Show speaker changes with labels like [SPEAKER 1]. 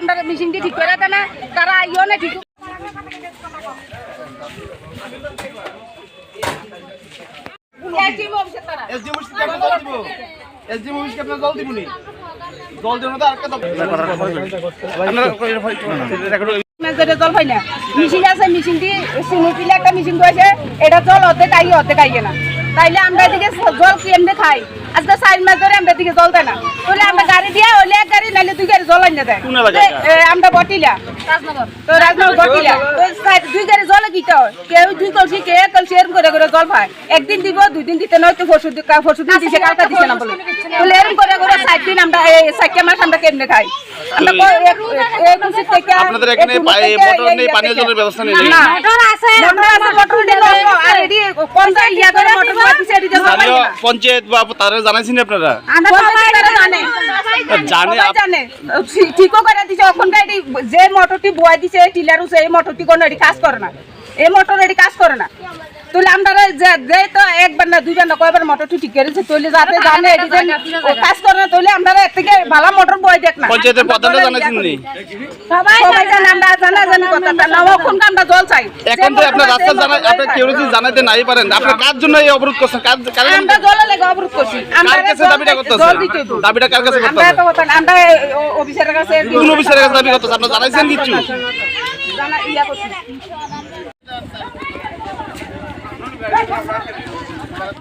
[SPEAKER 1] আমরা মেশিনটি ঠিক করে দেয় না তারা আইও না ঠিক।
[SPEAKER 2] জল
[SPEAKER 1] পাই না। মেশিন আছে একটা মেশিন রয়েছে এটা জল অর্ধেক আইয়ে অর্ধেক আইয়ে না। তাইলে আমরা এদিকে জল কেমনে খাই? আজকে চার মাস ধরে আমরা এদিকে জল দেয় না। তাহলে আমরা গাড়ি দিয়া হলে এক গাড়ি নাইলে আনিয়ে দেয় আমরা বটিলা। তো রাজনগর বটিলা। তো দুই গাড়ি জল কিটা হয় কেউ দুই কলসি কে কলসি এরকম করে করে জল পায় একদিন দিব দুই দিন দিতে নয় তো পরশু পরশু দিন দিছে কালকা দিছে না বলে। তাহলে এরকম করে করে চার দিন আমরা এই চারটা মাস আমরা কেমনে খাই?
[SPEAKER 2] আপনাদের এখানে মোটর নেই, পানীয় জলের ব্যবস্থা নেই?
[SPEAKER 1] না। মোটর আছে মোটর আছে মোটর দিল আর এডি কোন ইয়া করে মোটর বাতিছে এডি জমা পাই
[SPEAKER 2] স্থানীয় পঞ্চায়েত বা তারা জানাইছেন আপনারা?
[SPEAKER 1] জানে ঠিকও করে দিছে। এখন যে মোটরটি বয় দিছে টিলার সেই মোটরটি কোনো কাজ করে না। এই মোটর এডি কাজ করে না। তুলে আমরা যে যে তো একবার না দুইবার না কয়বার মোটরটি ঠিক করেছে তুলে যাতে জানে কাজ করে না তুলে আমরা এর থেকে ভালো মোটর বয় দেখ না।
[SPEAKER 2] পঞ্চায়েতের প্রধানরা জানাইছেন নি
[SPEAKER 1] সবাই সবাই জানে আমরা জানা জানি কথা। না ওখানকার আমরা জল চাই।
[SPEAKER 2] এখন তো আপনার রাস্তা জানা আপনি কেউ যদি জানাইতে নাই পারেন। আপনি কার জন্য এই অবরোধ করছেন? কার কার জন্য-
[SPEAKER 1] আমরা জল লেগে অবরোধ করছি। আমরা
[SPEAKER 2] কাছে দাবিটা করতেছেন। দাবিটা কার কাছে
[SPEAKER 1] আমরা তো আমরা অফিসারের কাছে
[SPEAKER 2] কোন অফিসারের কাছে দাবি করতেছেন? আপনারা জানাইছেন কিছু?
[SPEAKER 1] জানা ইয়া করছি।